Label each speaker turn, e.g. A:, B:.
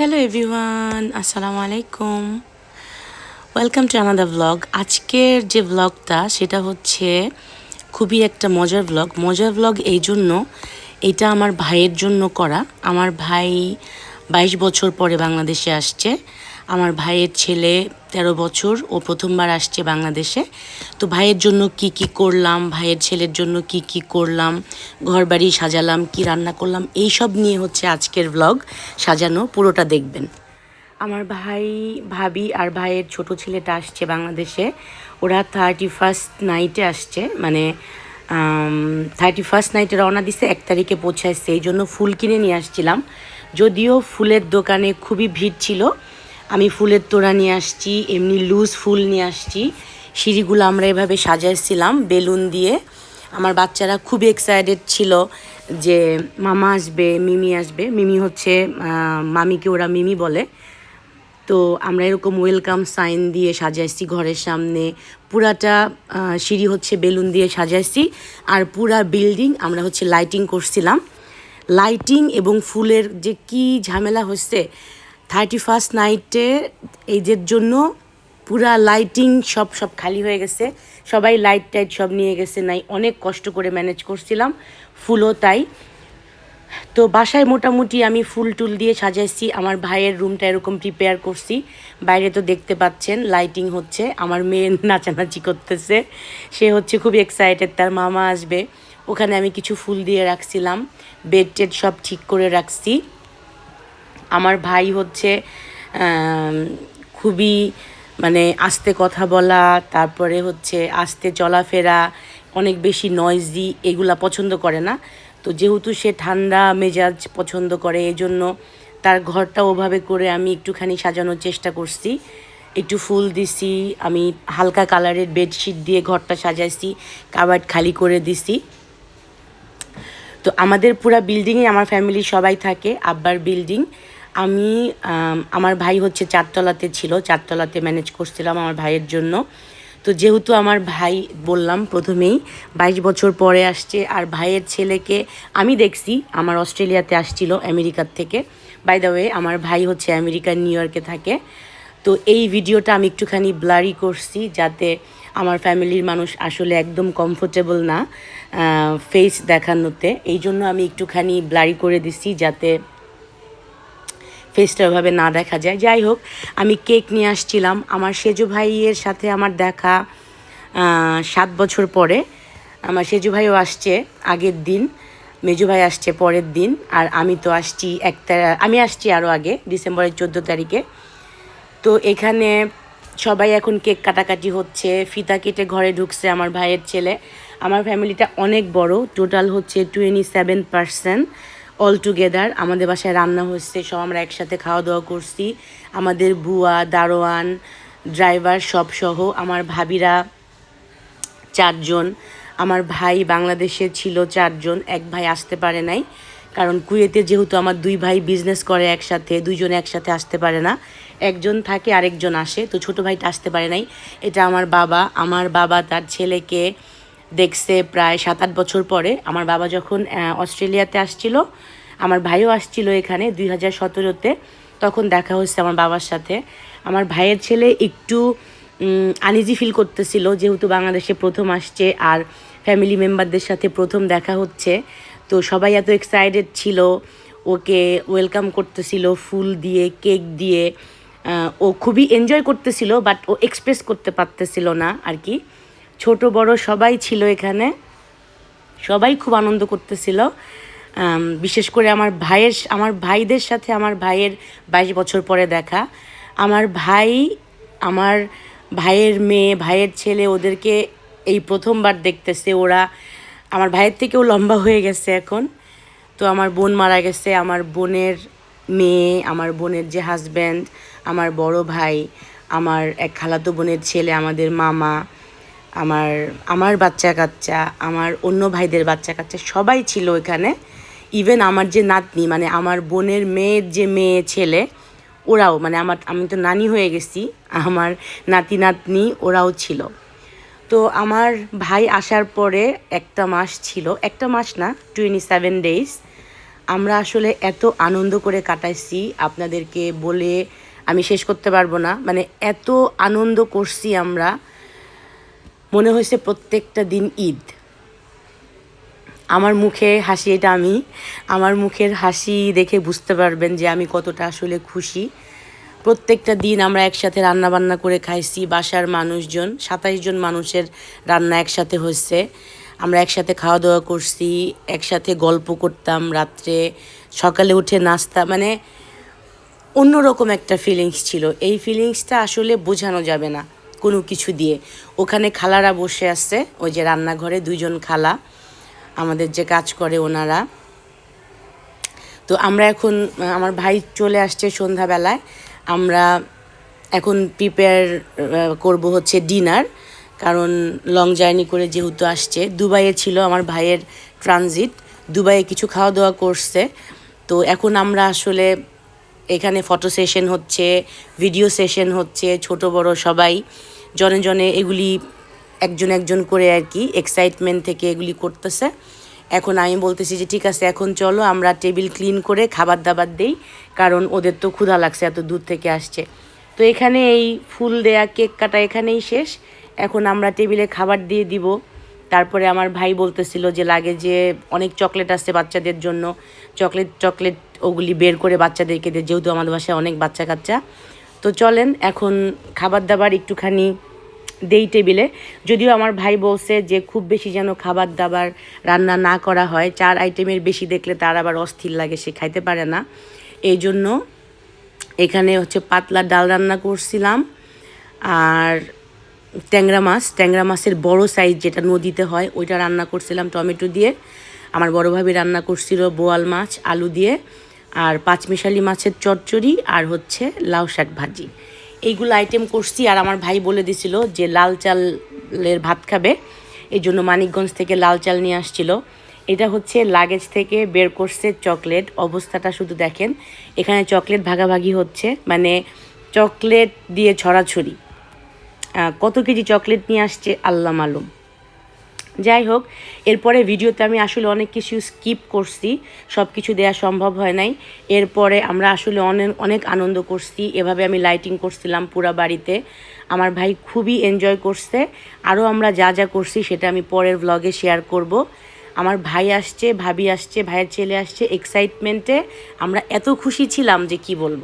A: Hello everyone আসসালামু আলাইকুম welcome to another blog আজকের যে ব্লগটা সেটা হচ্ছে খুবই একটা মজার ব্লগ মজার ব্লগ এই জন্য এটা আমার ভাইয়ের জন্য করা। আমার ভাই বাইশ বছর পরে বাংলাদেশে আসছে। আমার ভাইয়ের ছেলে তেরো বছর, ও প্রথমবার আসছে বাংলাদেশে। তো ভাইয়ের জন্য কি কি করলাম, ভাইয়ের ছেলের জন্য কি কি করলাম ঘর বাড়ি সাজালাম, কি রান্না করলাম, এই সব নিয়ে হচ্ছে আজকের ব্লগ সাজানো, পুরোটা দেখবেন। আমার ভাই, ভাবি আর ভাইয়ের ছোট ছেলেটা আসছে বাংলাদেশে। ওরা থার্টি ফার্স্ট নাইটে আসছে মানে থার্টি ফার্স্ট নাইটে রওনা দিছে, এক তারিখে পৌঁছাইছে। এই জন্য ফুল কিনে নিয়ে আসছিলাম। যদিও ফুলের দোকানে খুবই ভিড় ছিল আমি ফুলের তোড়া নিয়ে আসছি, এমনি লুজ ফুল নিয়ে আসছি। সিঁড়িগুলো আমরা এভাবে সাজাইছিলাম, বেলুন দিয়ে। আমার বাচ্চারা খুব এক্সাইটেড ছিল যে মামা আসবে, মিমি আসবে। মিমি হচ্ছে মামিকে ওরা মিমি বলে। তো আমরা এরকম ওয়েলকাম সাইন দিয়ে সাজাইছি ঘরের সামনে। পুরাটা সিঁড়ি হচ্ছে বেলুন দিয়ে সাজাইছি। আর পুরা বিল্ডিং আমরা হচ্ছে লাইটিং করছিলাম। লাইটিং এবং ফুলের যে কি ঝামেলা হচ্ছে থার্টি ফার্স্ট নাইটে এইদের জন্য পুরা লাইটিং সব সব খালি হয়ে গেছে। সবাই লাইট টাইট সব নিয়ে গেছে। নাই, অনেক কষ্ট করে ম্যানেজ করছিলাম। ফুলও তাই। তো বাসায় মোটামুটি আমি ফুল টুল দিয়ে সাজাইছি। আমার ভাইয়ের রুমটা এরকম প্রিপেয়ার করছি। বাইরে তো দেখতে পাচ্ছেন লাইটিং হচ্ছে। আমার মেয়ে নাচানাচি করতেছে। সে হচ্ছে খুব এক্সাইটেড তার মামা আসবে। ওখানে আমি কিছু ফুল দিয়ে রাখছিলাম। বেড টেড সব ঠিক করে রাখছি। আমার ভাই হচ্ছে খুবই মানে আস্তে কথা বলা, তারপরে হচ্ছে আস্তে চলাফেরা, অনেক বেশি নয়েজি এগুলা পছন্দ করে না। তো যেহেতু সে ঠান্ডা মেজাজ পছন্দ করে এই জন্য তার ঘরটা ওভাবে করে আমি একটুখানি সাজানোর চেষ্টা করছি। একটু ফুল দিছি, আমি হালকা কালারের বেডশিট দিয়ে ঘরটা সাজাইছি কাবার্ড খালি করে দিছি। তো আমাদের পুরা বিল্ডিংয়ে আমার ফ্যামিলি সবাই থাকে, আব্বার বিল্ডিং আমি আমার ভাই হচ্ছে চারতলাতে ছিল, চারতলাতে ম্যানেজ করছিলাম আমার ভাইয়ের জন্য। তো যেহেতু আমার ভাই, বললাম প্রথমেই, বাইশ বছর পরে আসছে, আর ভাইয়ের ছেলেকে আমি দেখছি, আমার অস্ট্রেলিয়াতে আসছিল আমেরিকার থেকে। বাই দ্য ওয়ে আমার ভাই হচ্ছে আমেরিকার নিউ ইয়র্কে থাকে। তো এই ভিডিওটা আমি একটুখানি ব্লারি করছি, যাতে আমার ফ্যামিলির মানুষ আসলে একদম কমফোর্টেবল না ফেস দেখানোতে। এই জন্য আমি একটুখানি ব্লারি করে দিছি, যাতে ফেসটা ওভাবে না দেখা যায়। যাই হোক, আমি কেক নিয়ে আসছিলাম। আমার সেজু ভাইয়ের সাথে আমার দেখা সাত বছর পরে। আমার সেজু ভাইও আসছে আগের দিন, মেজু ভাই আসছে পরের দিন, আর আমি তো আসছি এক আমি আসছি আরও আগে, ডিসেম্বরের চোদ্দ তারিখে। তো এখানে সবাই এখন কেক কাটাকাটি হচ্ছে, ফিতা কেটে ঘরে ঢুকছে আমার ভাইয়ের ছেলে। আমার ফ্যামিলিটা অনেক বড়, টোটাল হচ্ছে twenty seven percent all together আমাদের বাসায় রান্না হচ্ছে, সব আমরা একসাথে খাওয়া দাওয়া করছি। আমাদের বুয়া, দারোয়ান ড্রাইভার সব সহ, আমার ভাবিরা চারজন, আমার ভাই বাংলাদেশে ছিল চারজন, এক ভাই আসতে পারে নাই, কারণ কুয়েতে যেহেতু আমার দুই ভাই বিজনেস করে একসাথে, দুইজন একসাথে আসতে পারে না, একজন থাকে, আরেকজন আসে, তো ছোট ভাইটা আসতে পারে নাই। এটা আমার বাবা আমার বাবা তার ছেলেকে দেখছে প্রায় সাত আট বছর পরে। আমার বাবা যখন অস্ট্রেলিয়াতে আসছিল, আমার ভাইও আসছিল এখানে দুই হাজার সতেরোতে। তখন দেখা হচ্ছে আমার বাবার সাথে। আমার ভাইয়ের ছেলে একটু আনইজি ফিল করতেছিল, যেহেতু বাংলাদেশে প্রথম আসছে আর ফ্যামিলি মেম্বারদের সাথে প্রথম দেখা হচ্ছে। তো সবাই এত এক্সাইটেড ছিল, ওকে ওয়েলকাম করতেছিল, ফুল দিয়ে কেক দিয়ে। ও খুবই এনজয় করতেছিল বাট ও এক্সপ্রেস করতে পারতেছিল না আর কি। ছোট, বড় সবাই ছিল এখানে। সবাই খুব আনন্দ করতেছিল। বিশেষ করে আমার ভাইয়ের আমার ভাইদের সাথে আমার ভাইয়ের বাইশ বছর পরে দেখা। আমার ভাই, আমার ভাইয়ের মেয়ে, ভাইয়ের ছেলে ওদেরকে এই প্রথমবার দেখতেছে ওরা। আমার ভাইয়ের থেকেও লম্বা হয়ে গেছে এখন। তো আমার বোন মারা গেছে, আমার বোনের মেয়ে, আমার বোনের যে হাজব্যান্ড আমার বড় ভাই, আমার এক খালাতো বোনের ছেলে, আমাদের মামা। আমার আমার বাচ্চা কাচ্চা, আমার অন্য ভাইদের বাচ্চা কাচ্চা সবাই ছিল এখানে ইভেন আমার যে নাতনি মানে আমার বোনের মেয়ের যে মেয়ে ছেলে, ওরাও মানে আমার, আমি তো নানি হয়ে গেছি, আমার নাতি নাতনি ওরাও ছিল। তো আমার ভাই আসার পরে একটা মাস ছিল, একটা মাস না টোয়েন্টি সেভেন ডেজ আমরা আসলে এত আনন্দ করে কাটাইছি, আপনাদেরকে বলে আমি শেষ করতে পারব না মানে এত আনন্দ করছি আমরা মনে হয়েছে প্রত্যেকটা দিন ঈদ। আমার মুখে হাসি, এটা আমি। আমার মুখের হাসি দেখে বুঝতে পারবেন যে আমি কতটা আসলে খুশি। প্রত্যেকটা দিন আমরা একসাথে রান্না বান্না করে খাইছি, বাসার মানুষজন, সাতাইশ জন মানুষের রান্না একসাথে হয়েছে। আমরা একসাথে খাওয়া দাওয়া করছি, একসাথে গল্প করতাম রাত্রে, সকালে উঠে নাস্তা মানে অন্যরকম একটা ফিলিংস ছিল। এই ফিলিংসটা আসলে বোঝানো যাবে না। কোনো কিছু দিয়ে। ওখানে খালারা বসে আছে, ওই যে রান্নাঘরে দুইজন খালা, আমাদের যে কাজ করে ওনারা। তো আমরা এখন, আমার ভাই চলে আসছে সন্ধ্যাবেলায়। আমরা এখন প্রিপেয়ার করব হচ্ছে ডিনার কারণ লং জার্নি করে যেহেতু আসছে। দুবাইয়ে ছিল আমার ভাইয়ের ট্রানজিট দুবাইয়ে কিছু খাওয়া দাওয়া করছে। তো এখন আমরা আসলে এখানে ফটো সেশন হচ্ছে ভিডিও সেশন হচ্ছে, ছোট, বড় সবাই। জনে জনে এগুলি একজন একজন করে আর কি এক্সাইটমেন্ট থেকে এগুলি করতেছে। এখন আমি বলতেছি যে, ঠিক আছে, এখন চলো, আমরা টেবিল ক্লিন করে খাবার দাবার দেই, কারণ ওদের তো ক্ষুধা লাগছে, এত দূর থেকে আসছে। তো এখানে এই ফুল দেয়া কেক কাটা এখানেই শেষ। এখন আমরা টেবিলে খাবার দিয়ে দিব। তারপরে আমার ভাই বলতেছিল যে, লাগে যে, অনেক চকলেট আছে বাচ্চাদের জন্য। চকলেট চকলেট ওগুলি বের করে বাচ্চাদেরকে দিয়ে, যেহেতু আমাদের বাসায় অনেক বাচ্চা কাচ্চা। তো চলেন, এখন খাবার দাবার একটুখানি দেই টেবিলে। যদিও আমার ভাই বলছে যে খুব বেশি যেন খাবার দাবার রান্না না করা হয়, চার আইটেমের বেশি দেখলে তার আবার অস্থির লাগে, সে খাইতে পারে না। এই জন্য এখানে হচ্ছে পাতলা ডাল রান্না করছিলাম, আর ট্যাংরা মাছ। ট্যাংরা মাছের বড় সাইজ যেটা নদীতে হয়, ওইটা রান্না করছিলাম টমেটো দিয়ে। আমার বড় ভাবি রান্না করছিল বোয়াল মাছ, আলু দিয়ে। আর পাঁচমিশালি মাছের চচ্চড়ি আর হচ্ছে লাউ শাক ভাজি। এইগুলো আইটেম করছি আর আমার ভাই বলে দিছিল যে লাল চালের ভাত খাবে। এই জন্য মানিকগঞ্জ থেকে লাল চাল নিয়ে আসছিল। এটা হচ্ছে লাগেজ থেকে বের করছে চকলেট। অবস্থাটা শুধু দেখেন, এখানে চকলেট ভাগাভাগি হচ্ছে। মানে চকলেট দিয়ে ছড়াছড়ি। কত কেজি চকলেট নিয়ে আসছে আল্লাহ মালুম। যাই হোক, এরপরে ভিডিওতে আমি আসলে অনেক কিছু স্কিপ করছি সব কিছু দেওয়া সম্ভব হয় নাই। এরপরে আমরা আসলে অনেক অনেক আনন্দ করছি, এভাবে আমি লাইটিং করছিলাম পুরা বাড়িতে। আমার ভাই খুবই এনজয় করছে আরও আমরা যা যা করছি সেটা আমি পরের ব্লগে শেয়ার করব। আমার ভাই আসছে, ভাবি আসছে, ভাইয়ের ছেলে আসছে এক্সাইটমেন্টে আমরা এত খুশি ছিলাম যে কি বলব।